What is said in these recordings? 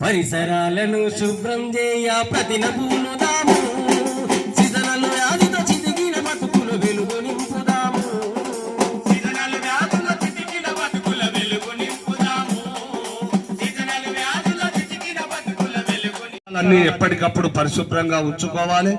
పరిసరాలను శుభ్రం చేయ ప్రతి ప్రతినబూను దాము అన్ని ఎప్పటికప్పుడు పరిశుభ్రంగా ఉంచుకోవాలి.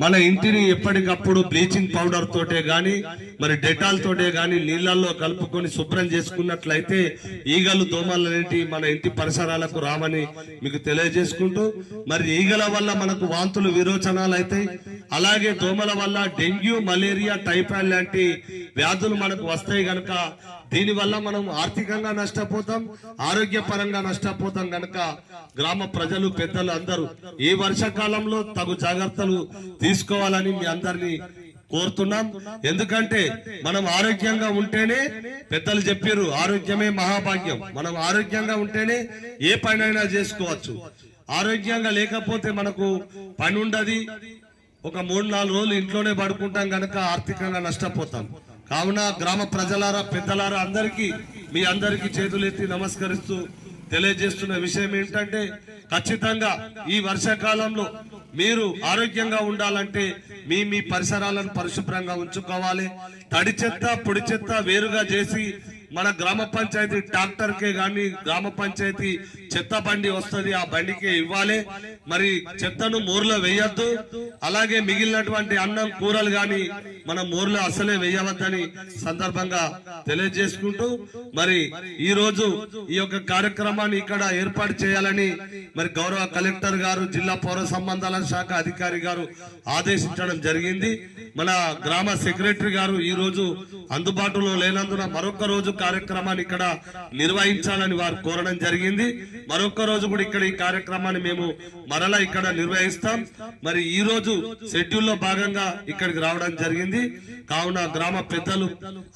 మన ఇంటిని ఎప్పటికప్పుడు బ్లీచింగ్ పౌడర్ తోటే కానీ మరి డెటాల్ తోటే కానీ నీళ్ళల్లో కలుపుకొని శుభ్రం చేసుకున్నట్లయితే ఈగలు దోమలు అనేటి మన ఇంటి పరిసరాలకు రామని మీకు తెలియజేసుకుంటూ మరి ఈగల వల్ల మనకు వాంతులు విరోచనాలు అవుతాయి అలాగే దోమల వల్ల డెంగ్యూ మలేరియా టైఫాయిడ్ లాంటి వ్యాధులు మనకు వస్తాయి గనక దీనివల్ల మనం ఆర్థికంగా నష్టపోతాం ఆరోగ్యపరంగా నష్టపోతాం గనక గ్రామ ప్రజలు పెద్దలు అందరూ ఈ వర్షాకాలంలో తగు జాగ్రత్తలు తీసుకోవాలని మీ అందరినీ కోరుతున్నాం. ఎందుకంటే మనం ఆరోగ్యంగా ఉంటేనే పెద్దలు చెప్పారు ఆరోగ్యమే మహాభాగ్యం. మనం ఆరోగ్యంగా ఉంటేనే ఏ పనైనా చేసుకోవచ్చు. ఆరోగ్యంగా లేకపోతే మనకు పని ఉండదు ఒక మూడు నాలుగు రోజులు ఇంట్లోనే పడుకుంటాం గనక ఆర్థికంగా నష్టపోతాం. కావున గ్రామ ప్రజలారా పెద్దలారా అందరికీ మీ అందరికీ చేతులెత్తి నమస్కరిస్తూ తెలియజేస్తున్న విషయం ఏంటంటే ఖచ్చితంగా ఈ వర్షాకాలంలో మీరు ఆరోగ్యంగా ఉండాలంటే మీ మీ పరిసరాలను పరిశుభ్రంగా ఉంచుకోవాలి. తడి చెత్త పొడి చెత్త వేరుగా చేసి మన గ్రామ పంచాయతీ ట్రాక్టర్ కే గ్రామ పంచాయతీ చెత్త బండి వస్తుంది ఆ బండికే ఇవ్వాలి. మరి చెత్తను మోర్లో వేయద్దు. అలాగే మిగిలినటువంటి అన్నం కూరలు గాని మన మోర్లో అసలే వేయవద్దని సందర్భంగా తెలియజేసుకుంటూ మరి ఈ రోజు ఈ యొక్క కార్యక్రమాన్ని ఇక్కడ ఏర్పాటు చేయాలని మరి గౌరవ కలెక్టర్ గారు జిల్లా పౌర సంబంధాల శాఖ అధికారి గారు ఆదేశించడం జరిగింది. మన గ్రామ సెక్రటరీ గారు ఈ రోజు అందుబాటులో లేనందున మరొక రోజు కార్యక్రమాన్ని ఇక్కడ నిర్వహించాలని వారు కోరడం జరిగింది. మరొక రోజు కూడా ఇక్కడ ఈ కార్యక్రమాన్ని మేము మరలా ఇక్కడ నిర్వహిస్తాం. మరి ఈ రోజు షెడ్యూల్లో భాగంగా ఇక్కడికి రావడం జరిగింది. కావున గ్రామ పెద్దలు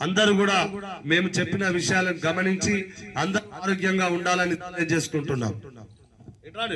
అందరూ కూడా మేము చెప్పిన విషయాలను గమనించి అందరూ ఆరోగ్యంగా ఉండాలని తెలియజేసుకుంటున్నాం. ఎట్లా